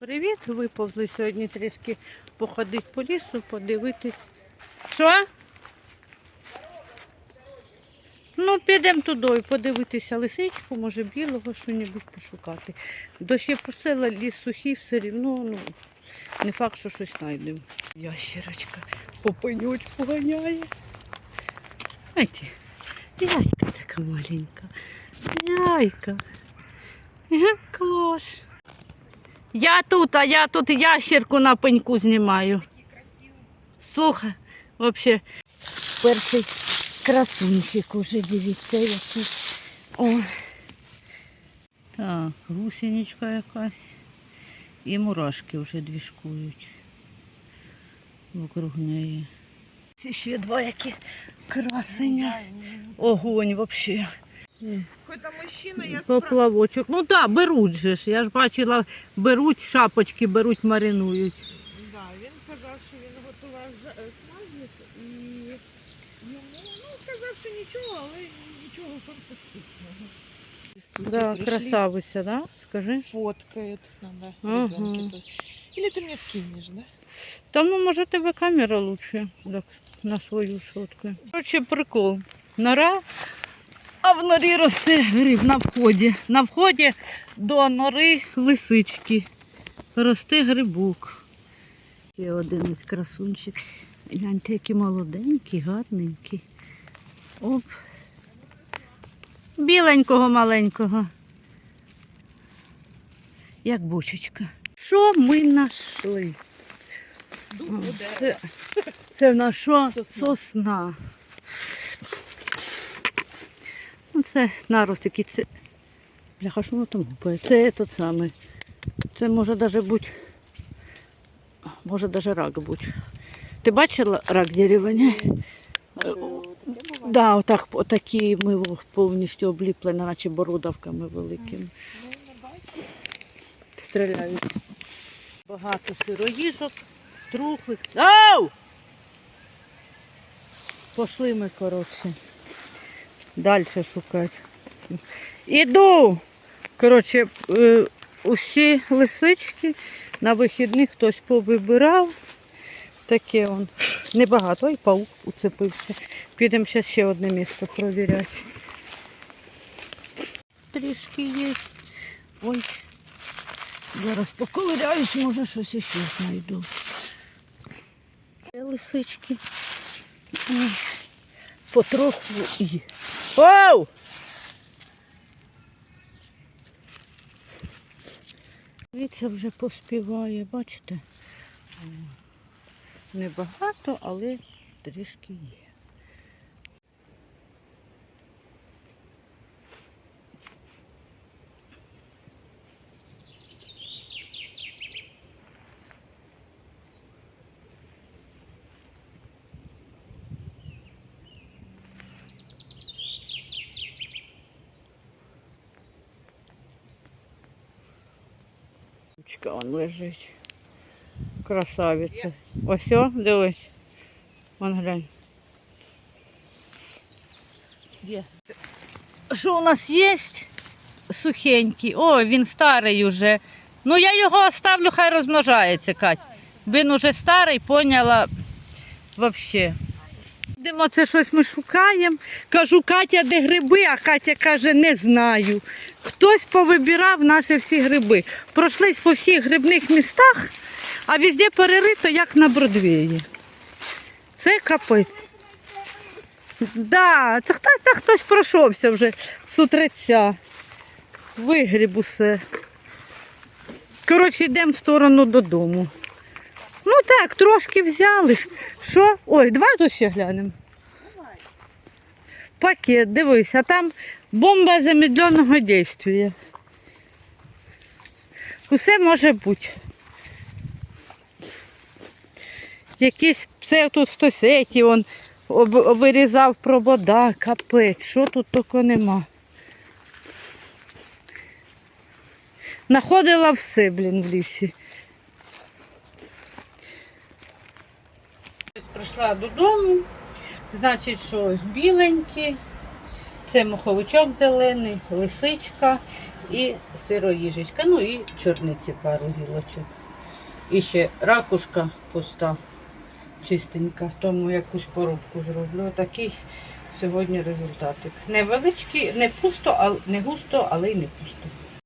Привіт, виповзли сьогодні трішки походити по лісу, подивитись. Що? Ну, підемо туди, подивитися лисичку, може білого що-небудь пошукати. Дощі пустила, ліс сухий, все рівно, ну, не факт, що щось знайдемо. Ящерочка по пенючку ганяє. Знаєте, яйка така маленька. Яйка. Клас. Я тут, а я тут ящерку на пеньку знімаю. Слухай, взагалі, перший красунчик уже, дивіться, який. О. Так, гусеничка якась. І мурашки вже двіжкують вокруг неї. Ще два які красення. Огонь взагалі. Хоч мужчина, я спра... Поплавочок. Ну так, беруть же ж. Я ж бачила, беруть шапочки, беруть, маринують. да, він казав, що він готував ж- е, смажник і йому ну, сказав, що нічого, але нічого фантастичного. Да, Пришли, красавиця, да? Скажи. Фоткают надо. Ага. ребенки тут. Или ты мне скинешь, да? Та ну може тебе камера лучше так, на свою сотку. Короче, прикол. Нора, а в норі росте гриб на вході. На вході до нори лисички. Росте грибок. Ще один із красунчик. Гляньте, який молоденький, гарненький. Оп. Біленького маленького. Як бочечка. Що ми знайшли? Це, це в нас що? Сосна. Сосна. Ну, це нарост який це. Бляха, що воно там гупає? Це тот самий. Це може навіть бути. Може навіть рак бути. Ти бачила рак дерева, ні? Да, отак, отакі ми його повністю обліплені, наче бородавками великими. Стріляють. Багато сироїжок, трухлих. Ау! Пошли ми, коротше. Далі шукати. Іду. Коротше, е, усі лисички на вихідних хтось повибирав. Таке он. Небагато, ой, паук уцепився. Підемо зараз ще одне місце провіряти. Трішки є. Ой. Зараз поковиряюсь, може щось ще знайду. Лисички. Потроху і. Оу! Віця вже поспіває, бачите? Небагато, але трішки є. Ручка он лежить. Красавиця. Ось, о, дивись. Вон глянь. Де? Що у нас є? Сухенький. О, він старий уже. Ну я його оставлю, хай розмножається, Кать. Він уже старий, поняла взагалі. Йдемо, це щось ми шукаємо. Кажу, Катя, де гриби, а Катя каже, не знаю. Хтось повибирав наші всі гриби. Пройшлись по всіх грибних містах, а везде перерито, як на Бродвеї. Це капець. Да, це хтось, та хтось пройшовся вже з утреця. Вигріб усе. Коротше, йдемо в сторону додому. Ну так, трошки взяли. Що? Ой, давай тут ще глянемо. Пакет, дивись, а там бомба замедленого дійства. Усе може бути. Якісь, це тут хтось еті, он вирізав провода, капець, що тут тільки нема. Находила все, блін, в лісі. Прийшла додому, значить, що ось біленькі, це моховичок зелений, лисичка і сироїжечка, ну і чорниці пару гілочок. І ще ракушка пуста, чистенька, тому якусь порубку зроблю. Отакий сьогодні результатик. Невеличкий, не пусто, а не густо, але й не пусто.